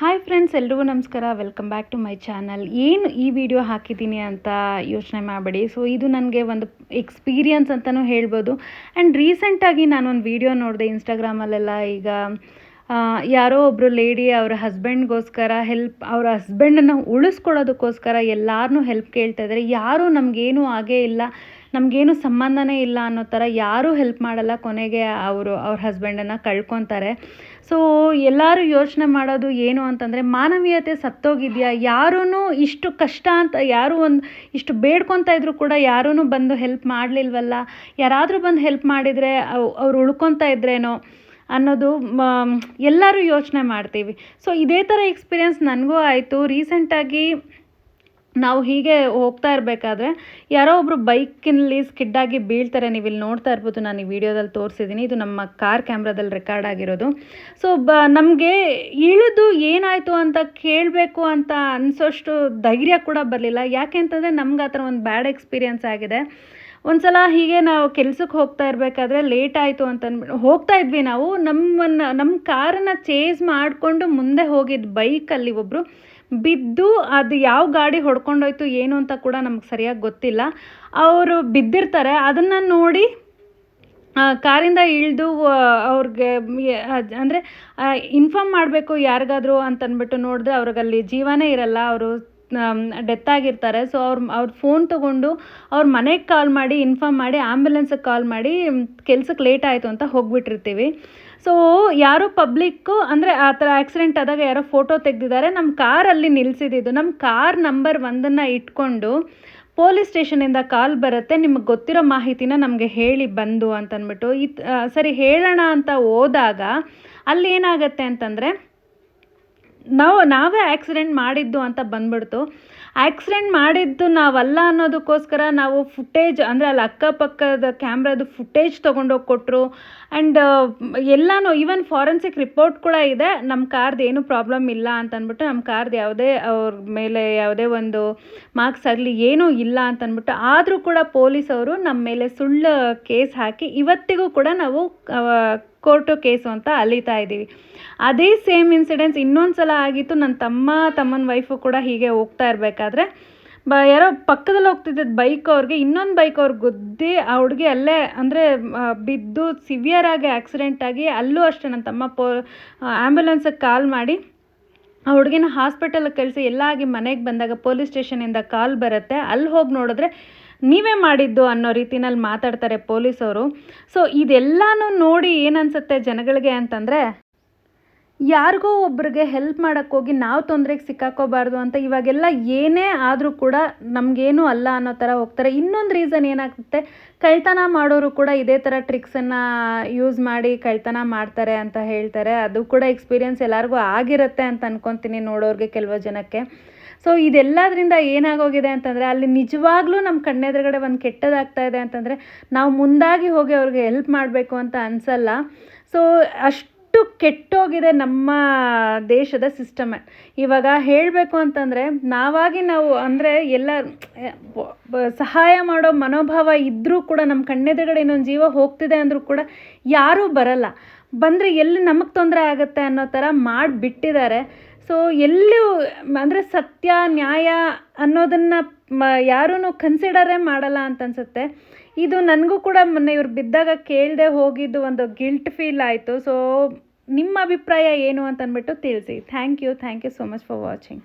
Hi friends ಎಲ್ರಿಗೂ ನಮಸ್ಕಾರ. Welcome back to my channel ಏನು ಈ ವಿಡಿಯೋ ಹಾಕಿದ್ದೀನಿ ಅಂತ ಯೋಚನೆ ಮಾಡಬೇಡಿ. ಸೊ ಇದು ನನಗೆ ಒಂದು ಎಕ್ಸ್ಪೀರಿಯನ್ಸ್ ಅಂತಲೂ ಹೇಳ್ಬೋದು. ಆ್ಯಂಡ್ ರೀಸೆಂಟಾಗಿ ನಾನೊಂದು ವಿಡಿಯೋ ನೋಡಿದೆ ಇನ್ಸ್ಟಾಗ್ರಾಮಲ್ಲೆಲ್ಲ ಈಗ ಯಾರೋ ಒಬ್ಬರು ಲೇಡಿ ಅವರ ಹಸ್ಬೆಂಡ್ಗೋಸ್ಕರ ಹೆಲ್ಪ್ ಅವ್ರ ಹಸ್ಬೆಂಡನ್ನು ಉಳಿಸ್ಕೊಳ್ಳೋದಕ್ಕೋಸ್ಕರ ಎಲ್ಲಾರನ್ನೂ ಹೆಲ್ಪ್ ಕೇಳ್ತಾ ಇದ್ದಾರೆ ಯಾರೂ ನಮಗೇನೂ ಆಗೇ ಇಲ್ಲ. ನಮಗೇನು ಸಂಬಂಧನೇ ಇಲ್ಲ ಅನ್ನೋ ಥರ ಯಾರೂ ಹೆಲ್ಪ್ ಮಾಡಲ್ಲ ಕೊನೆಗೆ ಅವರು, ಅವ್ರ ಹಸ್ಬೆಂಡನ್ನು ಕಳ್ಕೊತಾರೆ. ಸೊ ಎಲ್ಲರೂ ಯೋಚನೆ ಮಾಡೋದು ಏನು ಅಂತಂದರೆ ಮಾನವೀಯತೆ ಸತ್ತೋಗಿದೆಯಾ? ಯಾರೂ ಇಷ್ಟು ಕಷ್ಟ ಅಂತ, ಯಾರೂ ಒಂದು ಇಷ್ಟು ಬೇಡ್ಕೊತಾ ಇದ್ರು ಕೂಡ ಯಾರೂ ಬಂದು ಹೆಲ್ಪ್ ಮಾಡಲಿಲ್ವಲ್ಲ? ಯಾರಾದರೂ ಬಂದು ಹೆಲ್ಪ್ ಮಾಡಿದರೆ ಅವ್ರು ಉಳ್ಕೊತಾ ಇದ್ರೇನೋ ಅನ್ನೋದು ಎಲ್ಲರೂ ಯೋಚನೆ ಮಾಡ್ತೀವಿ. ಸೊ ಇದೇ ಥರ ಎಕ್ಸ್ಪೀರಿಯನ್ಸ್ ನನಗೂ ಆಯಿತು. ರೀಸೆಂಟಾಗಿ ನಾವು ಹೀಗೆ ಹೋಗ್ತಾ ಇರಬೇಕಾದ್ರೆ ಯಾರೋ ಒಬ್ಬರು ಬೈಕಿನಲ್ಲಿ ಸ್ಕಿಡ್ಡಾಗಿ ಬೀಳ್ತಾರೆ, ನೀವು ಇಲ್ಲಿ ನೋಡ್ತಾ ಇರ್ಬೋದು, ನಾನು ಈ ವಿಡಿಯೋದಲ್ಲಿ ತೋರಿಸಿದ್ದೀನಿ. ಇದು ನಮ್ಮ ಕಾರ್ ಕ್ಯಾಮ್ರಾದಲ್ಲಿ ರೆಕಾರ್ಡ್ ಆಗಿರೋದು. ಸೊ ಬ, ನಮಗೆ ಇಳಿದು ಏನಾಯಿತು ಅಂತ ಕೇಳಬೇಕು ಅಂತ ಅನಿಸೋಷ್ಟು ಧೈರ್ಯ ಕೂಡ ಬರಲಿಲ್ಲ. ಯಾಕೆ ಅಂತಂದರೆ ನಮ್ಗೆ ಆ ಥರ ಒಂದು ಬ್ಯಾಡ್ ಎಕ್ಸ್ಪೀರಿಯನ್ಸ್ ಆಗಿದೆ. ಒಂದ್ಸಲ ಹೀಗೆ ನಾವು ಕೆಲ್ಸಕ್ಕೆ ಹೋಗ್ತಾ ಇರಬೇಕಾದ್ರೆ ಲೇಟ್ ಆಯಿತು ಅಂತ ಹೋಗ್ತಾ ಇದ್ವಿ ನಾವು. ನಮ್ಮನ್ನು, ನಮ್ಮ ಕಾರನ್ನು ಚೇಂಜ್ ಮಾಡಿಕೊಂಡು ಮುಂದೆ ಹೋಗಿದ್ದು ಬೈಕಲ್ಲಿ ಒಬ್ಬರು ಬಿದ್ದು ಅದು ಯಾವ ಗಾಡಿ ಹೊಡ್ಕೊಂಡೋಯ್ತು ಏನು ಅಂತ ಕೂಡ ನಮಗೆ ಸರಿಯಾಗಿ ಗೊತ್ತಿಲ್ಲ. ಅವರು ಬಿದ್ದಿರ್ತಾರೆ. ಅದನ್ನು ನೋಡಿ ಕಾರಿಂದ ಇಳಿದು ಅವ್ರಿಗೆ ಅಂದರೆ ಇನ್ಫಾರ್ಮ್ ಮಾಡಬೇಕು ಯಾರಿಗಾದರೂ ಅಂತ ಅಂದ್ಬಿಟ್ಟು ನೋಡಿದ್ರೆ ಅವ್ರಿಗಲ್ಲಿ ಜೀವನೇ ಇರಲ್ಲ. ಅವರು ಡೆತ್ ಆಗಿರ್ತಾರೆ. ಸೊ ಅವ್ರ ಅವ್ರ ಫೋನ್ ತೊಗೊಂಡು ಅವ್ರ ಮನೆಗೆ ಕಾಲ್ ಮಾಡಿ ಇನ್ಫಾರ್ಮ್ ಮಾಡಿ ಆ್ಯಂಬುಲೆನ್ಸಿಗೆ ಕಾಲ್ ಮಾಡಿ ಕೆಲ್ಸಕ್ಕೆ ಲೇಟ್ ಆಯಿತು ಅಂತ ಹೋಗ್ಬಿಟ್ಟಿರ್ತೀವಿ. ಸೊ ಯಾರೋ ಪಬ್ಲಿಕ್ಕು ಅಂದರೆ ಆ ಥರ ಆಕ್ಸಿಡೆಂಟ್ ಆದಾಗ ಯಾರೋ ಫೋಟೋ ತೆಗೆದಿದ್ದಾರೆ ನಮ್ಮ ಕಾರಲ್ಲಿ ನಿಲ್ಲಿಸಿದ್ದು ನಮ್ಮ ಕಾರ್ ನಂಬರ್ ಒಂದನ್ನು ಇಟ್ಕೊಂಡು ಪೊಲೀಸ್ ಸ್ಟೇಷನಿಂದ ಕಾಲ್ ಬರುತ್ತೆ. ನಿಮಗೆ ಗೊತ್ತಿರೋ ಮಾಹಿತಿನ ನಮಗೆ ಹೇಳಿ ಬಂದು ಅಂತಂದ್ಬಿಟ್ಟು ಇತ್ ಸರಿ ಹೇಳೋಣ ಅಂತ ಹೋದಾಗ ಅಲ್ಲಿ ಏನಾಗುತ್ತೆ ಅಂತಂದರೆ, ನಾವು, ನಾವೇ ಆಕ್ಸಿಡೆಂಟ್ ಮಾಡಿದ್ದು ಅಂತ ಬಂದ್ಬಿಡ್ತು. ಆಕ್ಸಿಡೆಂಟ್ ಮಾಡಿದ್ದು ನಾವಲ್ಲ ಅನ್ನೋದಕ್ಕೋಸ್ಕರ ನಾವು ಫುಟೇಜ್ ಅಂದರೆ ಅಲ್ಲಿ ಅಕ್ಕಪಕ್ಕದ ಕ್ಯಾಮ್ರಾದು ಫುಟೇಜ್ ತೊಗೊಂಡೋಗಿ ಕೊಟ್ಟರು ಆ್ಯಂಡ್ ಎಲ್ಲನೂ ಈವನ್ ಫಾರೆನ್ಸಿಕ್ ರಿಪೋರ್ಟ್ ಕೂಡ ಇದೆ. ನಮ್ಮ ಕಾರ್ದು ಏನೂ ಪ್ರಾಬ್ಲಮ್ ಇಲ್ಲ ಅಂತ ಅಂದ್ಬಿಟ್ಟು ನಮ್ಮ ಕಾರ್ದು ಯಾವುದೇ ಅವ್ರ ಮೇಲೆ ಯಾವುದೇ ಒಂದು ಮಾರ್ಕ್ಸ್ ಆಗಲಿ ಏನೂ ಇಲ್ಲ ಅಂತ ಅಂದ್ಬಿಟ್ಟು ಆದರೂ ಕೂಡ ಪೊಲೀಸವರು ನಮ್ಮ ಮೇಲೆ ಸುಳ್ಳು ಕೇಸ್ ಹಾಕಿ ಇವತ್ತಿಗೂ ಕೂಡ ನಾವು ಕೋರ್ಟು ಕೇಸು ಅಂತ ಅಲಿತಾ ಇದ್ದೀವಿ ಅದೇ ಸೇಮ್ ಇನ್ಸಿಡೆನ್ಸ್ ಇನ್ನೊಂದು ಸಲ ಆಗಿತ್ತು. ನನ್ನ ತಮ್ಮ, ತಮ್ಮನ ವೈಫು ಕೂಡ ಹೀಗೆ ಹೋಗ್ತಾ ಇರಬೇಕಾದ್ರೆ ಬ, ಯಾರೋ ಪಕ್ಕದಲ್ಲಿ ಹೋಗ್ತಿದ್ದ ಬೈಕ್ ಅವ್ರಿಗೆ ಇನ್ನೊಂದು ಬೈಕ್ ಅವ್ರಿಗೆ ಗುದ್ದಿ ಆ ಹುಡುಗಿ ಅಲ್ಲೇ ಅಂದರೆ ಬಿದ್ದು ಸಿವಿಯರ್ ಆಗಿ ಆಕ್ಸಿಡೆಂಟ್ ಆಗಿ ಅಲ್ಲೂ ಅಷ್ಟೇ ನನ್ನ ತಮ್ಮ ಪೋ ಆ್ಯಂಬುಲೆನ್ಸಿಗೆ ಕಾಲ್ ಮಾಡಿ, ಆ ಹುಡುಗಿನ ಹಾಸ್ಪಿಟಲ್ಗೆ ಕಳಿಸಿ ಎಲ್ಲ ಆಗಿ ಮನೆಗೆ ಬಂದಾಗ ಪೊಲೀಸ್ ಸ್ಟೇಷನಿಂದ ಕಾಲ್ ಬರುತ್ತೆ. ಅಲ್ಲಿ ಹೋಗಿ ನೋಡಿದ್ರೆ ನೀವೇ ಮಾಡಿದ್ದು ಅನ್ನೋ ರೀತಿನಲ್ಲಿ ಮಾತಾಡ್ತಾರೆ ಪೊಲೀಸವರು. ಸೊ ಇದೆಲ್ಲನೂ ನೋಡಿ ಏನನ್ಸುತ್ತೆ ಜನಗಳಿಗೆ ಅಂತಂದರೆ ಯಾರಿಗೋ ಒಬ್ರಿಗೆ ಹೆಲ್ಪ್ ಮಾಡೋಕ್ಕೋಗಿ ನಾವು ತೊಂದರೆಗೆ ಸಿಕ್ಕಾಕೋಬಾರ್ದು ಅಂತ ಇವಾಗೆಲ್ಲ ಏನೇ ಆದರೂ ಕೂಡ ನಮಗೇನು ಅಲ್ಲ ಅನ್ನೋ ಥರ ಹೋಗ್ತಾರೆ. ಇನ್ನೊಂದು ರೀಸನ್ ಏನಾಗುತ್ತೆ? ಕಳ್ತನ ಮಾಡೋರು ಕೂಡ ಇದೇ ಥರ ಟ್ರಿಕ್ಸನ್ನು ಯೂಸ್ ಮಾಡಿ ಕಳ್ತನ ಮಾಡ್ತಾರೆ ಅಂತ ಹೇಳ್ತಾರೆ. ಅದು ಕೂಡ ಎಕ್ಸ್ಪೀರಿಯನ್ಸ್ ಎಲ್ಲರಿಗೂ ಆಗಿರುತ್ತೆ ಅಂತ ಅಂದ್ಕೊತೀನಿ ನೋಡೋರಿಗೆ ಕೆಲವು ಜನಕ್ಕೆ. ಸೊ ಇದೆಲ್ಲದರಿಂದ ಏನಾಗೋಗಿದೆ ಅಂತಂದರೆ ಅಲ್ಲಿ ನಿಜವಾಗ್ಲೂ ನಮ್ಮ ಕಣ್ಣೆದುರುಗಡೆ ಒಂದು ಕೆಟ್ಟದಾಗ್ತಾ ಇದೆ ಅಂತಂದರೆ ನಾವು ಮುಂದಾಗಿ ಹೋಗಿ ಅವ್ರಿಗೆ ಹೆಲ್ಪ್ ಮಾಡಬೇಕು ಅಂತ ಅನಿಸಲ್ಲ. ಸೊ ಅಷ್ಟು ಕೆಟ್ಟೋಗಿದೆ ನಮ್ಮ ದೇಶದ ಸಿಸ್ಟಮ್ ಇವಾಗ ಹೇಳಬೇಕು ಅಂತಂದರೆ, ನಾವಾಗಿ ನಾವು ಅಂದರೆ ಎಲ್ಲ ಸಹಾಯ ಮಾಡೋ ಮನೋಭಾವ ಇದ್ದರೂ ಕೂಡ ನಮ್ಮ ಕಣ್ಣೆದುರುಗಡೆ ಇನ್ನೊಂದು ಜೀವ ಹೋಗ್ತಿದೆ ಅಂದರೂ ಕೂಡ ಯಾರೂ ಬರಲ್ಲ. ಬಂದರೆ ಎಲ್ಲಿ ನಮಗೆ ತೊಂದರೆ ಆಗುತ್ತೆ ಅನ್ನೋ ಥರ ಮಾಡಿಬಿಟ್ಟಿದ್ದಾರೆ. ಸೊ ಎಲ್ಲೂ ಅಂದರೆ ಸತ್ಯ, ನ್ಯಾಯ ಅನ್ನೋದನ್ನು ಮ ಯಾರೂ ಕನ್ಸಿಡರೇ ಮಾಡಲ್ಲ ಅಂತ ಅನ್ಸುತ್ತೆ. ಇದು ನನಗೂ ಕೂಡ ಮೊನ್ನೆ ಇವ್ರು ಬಿದ್ದಾಗ ಕೇಳದೆ ಹೋಗಿದ್ದು ಒಂದು ಗಿಲ್ಟ್ ಫೀಲ್ ಆಯಿತು. ಸೊ ನಿಮ್ಮ ಅಭಿಪ್ರಾಯ ಏನು ಅಂತ ಅಂದ್ಬಿಟ್ಟು ತಿಳಿಸಿ. Thank you thank you so much for watching